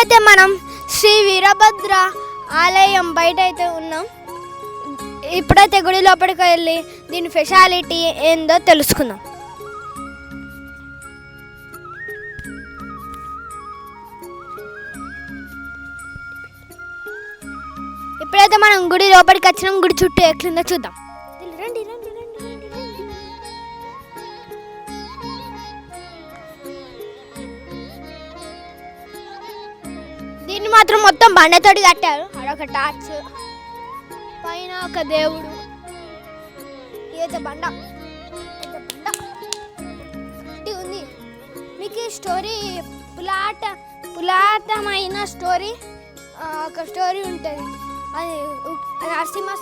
ఇప్పుడైతే మనం శ్రీ వీరభద్ర ఆలయం బయట అయితే ఉన్నాం. ఇప్పుడైతే గుడి లోపలికి వెళ్ళి దీని స్పెషాలిటీ ఏందో తెలుసుకుందాం. ఇప్పుడైతే మనం గుడి లోపలికి వచ్చినాం. గుడి చుట్టూ ఎట్లుందో చూద్దాం. దీన్ని మాత్రం మొత్తం బండతోటి కట్టారు. అడొక టార్చ్. పైన ఒక దేవుడు. ఇదైతే బండ. ఇదైతే బండ. ఉంది. మీకు ఈ స్టోరీ పులాట పులాటమైన స్టోరీ ఒక స్టోరీ ఉంటుంది. అది ఉ- నరసింహ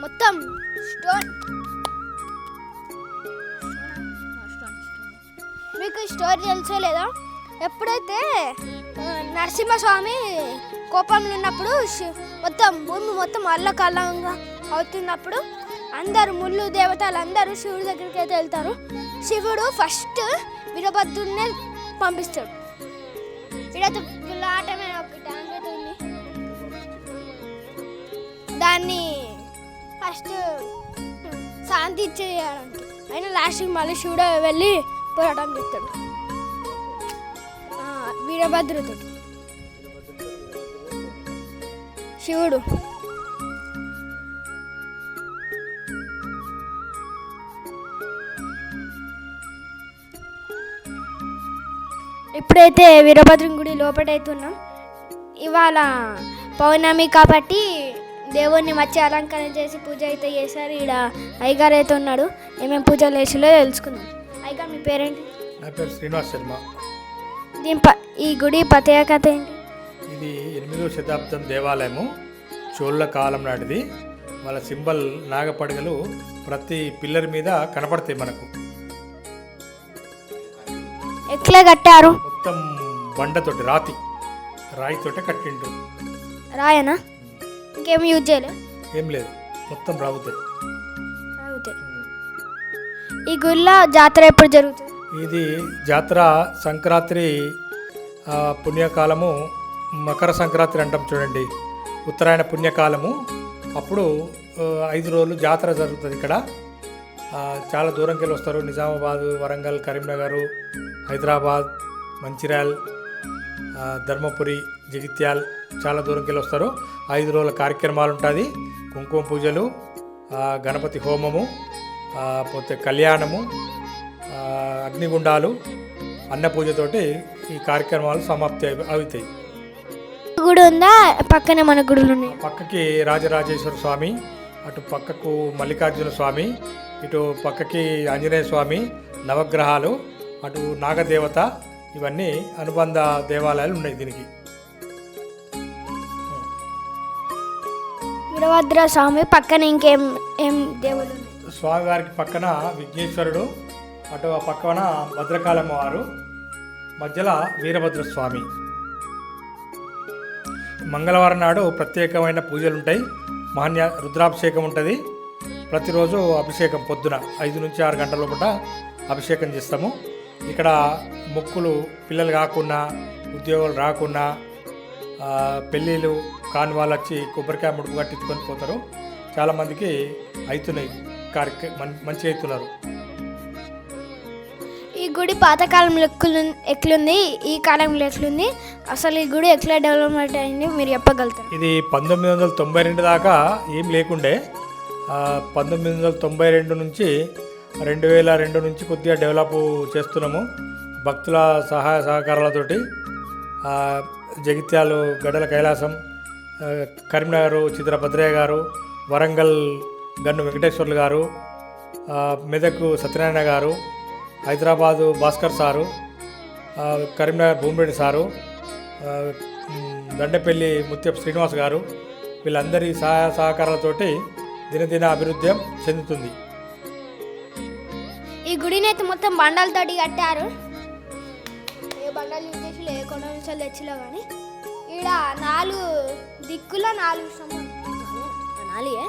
మొత్తం ఒకసారి స్టోరీ తెలుసో లేదో ఎప్పుడైతే నరసింహస్వామి కోపంలో ఉన్నప్పుడు శి- మొత్తం భూమి మొత్తం అల్లకల్లంగా అవుతున్నప్పుడు అందరు ముళ్ళు దేవతలు అందరూ శివుడి దగ్గరికి అయితే వెళ్తారు. శివుడు ఫస్ట్ వీరభద్రుడినే పంపిస్తాడు. వీడైతే విలాటమైన ఒక ఉంది దాన్ని ఫస్ట్ శాంతి ఇచ్చేయడానికి అయినా లాస్ట్కి మళ్ళీ శివుడు వెళ్ళి పోరాటం చేస్తాడు. వీరభద్రుడు శివుడు. ఇప్పుడైతే వీరభద్రం గుడి లోపటైతే ఉన్నాం ఇవాళ పౌర్ణమి కాబట్టి దేవుణ్ణి వచ్చి అలంకరణ చేసి పూజ అయితే చేశారు. ఈడ అయ్యగారు అయితే ఉన్నాడు. ఏమేమి పూజలు చేసిలో తెలుసుకుందాం. అయ్యగారు మీ పేరేంటి? నా పేరు శ్రీనివాస్ శర్మ. దీని ఈ గుడి ప్రత్యేకత ఏంటి? ఇది ఎనిమిదవ శతాబ్దం దేవాలయము. చోళ్ళ కాలం నాటిది. వాళ్ళ సింబల్ నాగపడగలు ప్రతి పిల్లర్ మీద కనపడతాయి మనకు. ఎట్లా కట్టారు? మొత్తం బండతోటి రాతి రాయితోటే కట్టిండ్రు. రాయనా? ఇంకేం యూజ్ చేయలే? ఏం లేదు. మొత్తం రావుతాయి ఈ గుడిలో జాతర ఎప్పుడు జరుగుతుంది? ఇది జాతర సంక్రాంతి పుణ్యకాలము మకర సంక్రాంతి అంటాం చూడండి. ఉత్తరాయణ పుణ్యకాలము అప్పుడు ఐదు రోజులు జాతర జరుగుతుంది ఇక్కడ. చాలా దూరంకి వెళ్ళి వస్తారు. నిజామాబాద్ వరంగల్ కరీంనగర్ హైదరాబాద్ మంచిర్యాల్ ధర్మపురి జగిత్యాల్ చాలా దూరంకి వెళ్ళి వస్తారు. ఐదు రోజుల కార్యక్రమాలు ఉంటుంది. కుంకుమ పూజలు గణపతి హోమము పోతే కళ్యాణము అగ్నిగుండాలు అన్న పూజతోటి ఈ కార్యక్రమాలు సమాప్తి అవుతాయి. గుడి ఉందా? పక్కనే మన గుడులు ఉన్నాయి. పక్కకి రాజరాజేశ్వర స్వామి అటు పక్కకు మల్లికార్జున స్వామి ఇటు పక్కకి ఆంజనేయ స్వామి నవగ్రహాలు అటు నాగదేవత ఇవన్నీ అనుబంధ దేవాలయాలు ఉన్నాయి దీనికి. వీరభద్ర స్వామి పక్కన ఇంకేం ఏం స్వామివారికి పక్కన విఘ్నేశ్వరుడు అటు పక్కన భద్రకాళమ్మ వారు మధ్యలో వీరభద్ర స్వామి మంగళవారం నాడు ప్రత్యేకమైన పూజలు ఉంటాయి మాన్య రుద్రాభిషేకం ఉంటుంది. ప్రతిరోజు అభిషేకం పొద్దున ఐదు నుంచి ఆరు గంటల పూట అభిషేకం చేస్తాము. ఇక్కడ మొక్కులు పిల్లలు కాకుండా ఉద్యోగాలు రాకుండా పెళ్ళిళ్ళు కాని వాళ్ళు వచ్చి కొబ్బరికాయ ముడుపు కట్టించుకొని పోతారు. చాలామందికి అవుతున్నాయి కార్యక్ర మంచి అవుతున్నారు గుడి పాతకాలంలో ఎక్కులు ఎట్లుంది? ఈ కాలంలో ఎట్లుంది? అసలు ఈ గుడి ఎట్లా డెవలప్మెంట్ అయింది? మీరు చెప్పగలుగుతారు? ఇది పంతొమ్మిది వందల తొంభై రెండు దాకా ఏం లేకుండే. పంతొమ్మిది వందల తొంభై రెండు నుంచి రెండు వేల రెండు నుంచి కొద్దిగా డెవలప్ చేస్తున్నాము. భక్తుల సహాయ సహకారాలతోటి జగిత్యాలు గడల కైలాసం కరీంనగర్ చిత్ర భద్రయ్య గారు వరంగల్ గన్ను వెంకటేశ్వర్లు గారు మెదక్ సత్యనారాయణ గారు హైదరాబాదు భాస్కర్ సారు కరీంనగర్ భూమిరెడ్డి సారు దండపల్లి ముత్యపు శ్రీనివాస్ గారు వీళ్ళందరి సహాయ సహకారాలతోటి దినదిన అభివృద్ధి చెందుతుంది. ఈ గుడిని అయితే మొత్తం బండాలతోటి కట్టారు. ఏ బండలు యూజ్ చేసి ఏ కొండ నుంచి తెచ్చిలో కానీ ఈడ నాలుగు దిక్కుల నాలుగు స్తంభాలు. నాలుగే?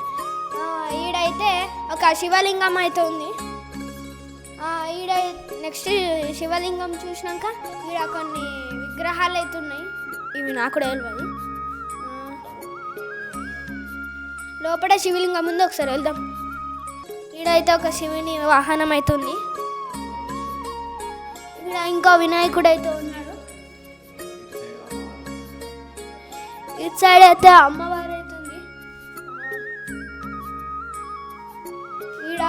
ఈడైతే ఒక శివలింగం అయితే ఉంది. ఈడ నెక్స్ట్ శివలింగం చూసినాక ఈడ కొన్ని విగ్రహాలు అయితే ఉన్నాయి. ఇవి నాకు తెలియదు లోపల శివలింగం ఉంది ఒకసారి వెళ్దాం. ఈడైతే ఒక శివుని వాహనం అయితే ఉంది. ఇక్కడ ఇంకో వినాయకుడు అయితే ఉన్నాడు. ఇటు సైడ్ అయితే అమ్మవారు అవుతుంది ఈడ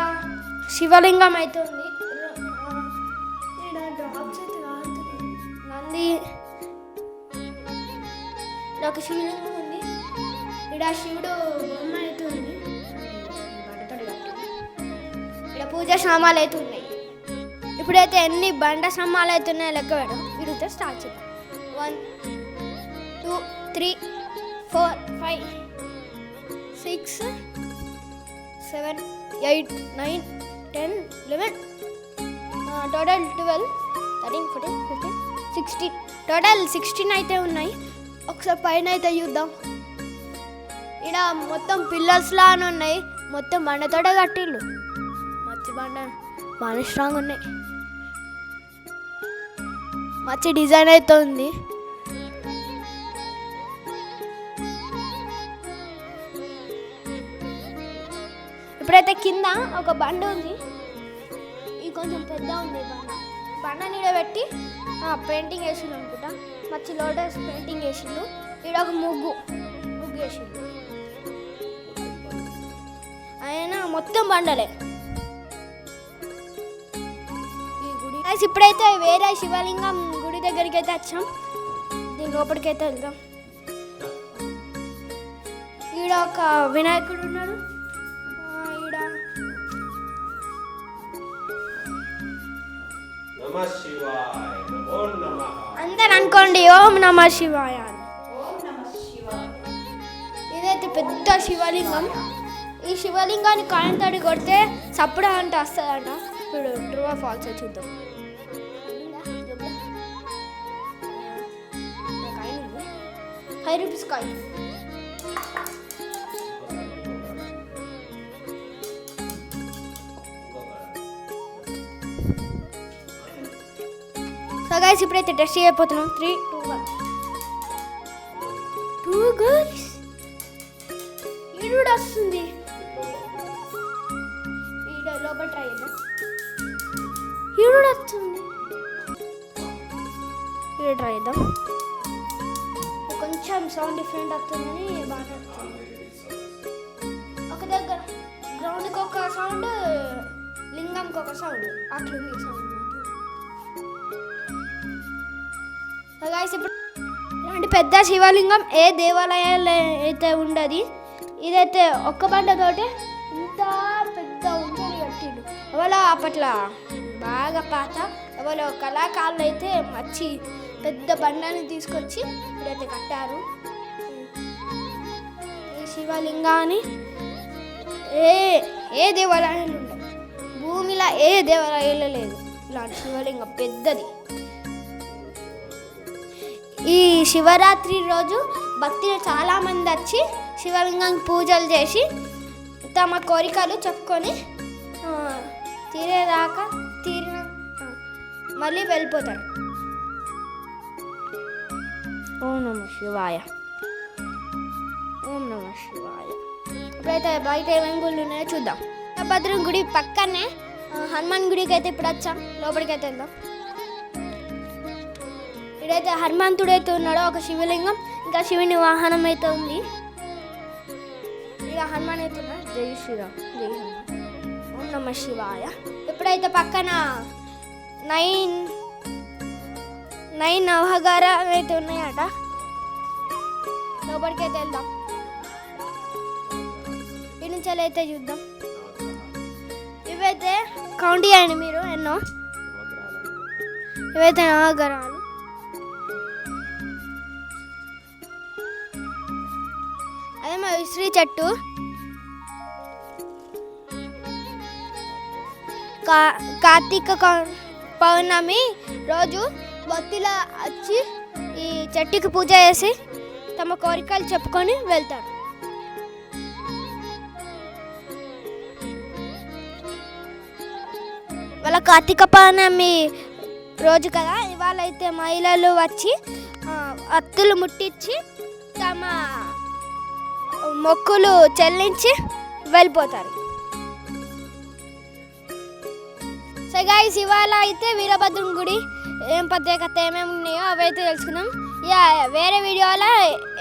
శివలింగం అయితే ఒక శివలింగం ఉంది ఈడ శివుడు బొమ్మ అయితే ఉంది బండతోటి పూజ సామాన్లు అయితే ఉన్నాయి ఇప్పుడైతే ఎన్ని బండ సామాన్లు అయితే ఉన్నాయో లెక్క పెడదాం. వీడితో స్టార్ట్ చేద్దాం. One two three four five six seven eight nine ten eleven total twelve thirteen fourteen fifteen sixteen total sixteen అయితే ఉన్నాయి. ఒకసారి పైన అయితే చూద్దాం. ఇక్కడ మొత్తం పిల్లర్స్ లానే ఉన్నాయి. మొత్తం బండతోటే కట్టిళ్ళు మచ్చి బండ బాగా స్ట్రాంగ్ ఉన్నాయి. మంచి డిజైన్ అయితే ఉంది ఇప్పుడైతే కింద ఒక బండి ఉంది. ఇది కొంచెం పెద్ద ఉంది బండ. బండ నీడబెట్టి పెయింటింగ్ వేసిండు అనుకుంటా. మంచి లోటస్ పెయింటింగ్ వేసిండు. ఇక్కడ ఒక ముగ్గు ముగ్గు వేసిండు. ఆయన మొత్తం బండలే. గుడి ఇప్పుడైతే వేరే శివలింగం గుడి దగ్గరికి అయితే వచ్చాం. దీని లోపలికి అయితే వెళ్దాం. ఈడ ఒక వినాయకుడు ఉన్నాడు. నమ శివాయ నమో నమ అందరు అనుకోండి ఓం నమ శివాయ. ఇదైతే పెద్ద శివలింగం. ఈ శివలింగాన్ని కాయంతడి కొడితే సప్పుడు అంటే వస్తుందంట. ఇప్పుడు ట్రూ ఫాల్స్ చూద్దాం. Five rupees coin so guys ఇప్పుడైతే టెస్ట్ చేయబోతున్నాం. Three two one two girls ఈడు కూడా వస్తుంది ఈడ లోపల ట్రై చేద్దాం. ఈడు వస్తుంది. ఈడ ట్రై చేద్దాం. కొంచెం సౌండ్ డిఫరెంట్ వస్తుందని బాగా ఒక దగ్గర గ్రౌండ్కి ఒక సౌండ్ లింగంకి ఒక సౌండ్ అట్లుంది సౌండ్ ఇప్పుడు ఇలాంటి పెద్ద శివలింగం ఏ దేవాలయాల్లో అయితే ఉండదు ఇదైతే ఒక్క బండతోటే ఇంత పెద్ద ఉంటుంది కట్టిండు. ఎవరో అప్పట్లో బాగా పాత ఎవరో కళాకారులు అయితే మంచి పెద్ద బండని తీసుకొచ్చి ఇప్పుడైతే కట్టారు. ఈ శివలింగాన్ని ఏ ఏ దేవాలయాలు ఉండవు భూమిలో ఏ దేవాలయాలు లేదు. ఇలాంటి శివలింగం పెద్దది. ఈ శివరాత్రి రోజు భక్తులు చాలామంది వచ్చి శివలింగానికి పూజలు చేసి తమ కోరికలు చెప్పుకొని తీరేదాకా తీరిన మళ్ళీ వెళ్ళిపోతారు. ఓం నమ శివాయ. ఓం నమ శివాయ. ఇప్పుడైతే బయట ఏమేమి గుళ్ళు ఉన్నాయో చూద్దాం. భద్రం గుడి పక్కనే హనుమాన్ గుడికి అయితే ఇప్పుడు వచ్చాం. లోపలికి అయితే వెళ్దాం. ఇక్కడైతే హనుమంతుడు అయితే ఉన్నాడో ఒక శివలింగం ఇంకా శివుని వాహనం అయితే ఉంది. ఇక హనుమాన్ అయితే ఉన్నాడు. జై శ్రీరామ్. జై హనుమాన్. ఓం నమ శివాయ. ఇప్పుడైతే పక్కన నైన్ నైన్ నవగారాలు అయితే ఉన్నాయట లోపలికి అయితే వెళ్దాం. ఈ నుంచి అయితే చూద్దాం. ఇవైతే కౌంట్ చేయండి మీరు ఎన్నో. ఇవైతే నవగ్రహాలు అదే మా విశ్రీ చెట్టు. కా కార్తీక పౌర్ణమి రోజు భక్తుల వచ్చి ఈ చెట్టుకి పూజ చేసి తమ కోరికలు చెప్పుకొని వెళ్తారు. వాళ్ళ కార్తీక పౌర్ణమి రోజు కదా ఇవాళ అయితే మహిళలు వచ్చి అత్తులు ముట్టించి తమ మొక్కులు చెల్లించి వెళ్ళిపోతారు. సో శివాల ఇవాళ అయితే వీరభద్రం గుడి ఏం ప్రత్యేకత ఏమేమి ఉన్నాయో అవి అయితే తెలుసుకుందాం. యా వేరే వీడియోలో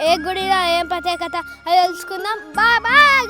ఏ గుడిలో ఏం ప్రత్యేకత అది తెలుసుకుందాం. Bye bye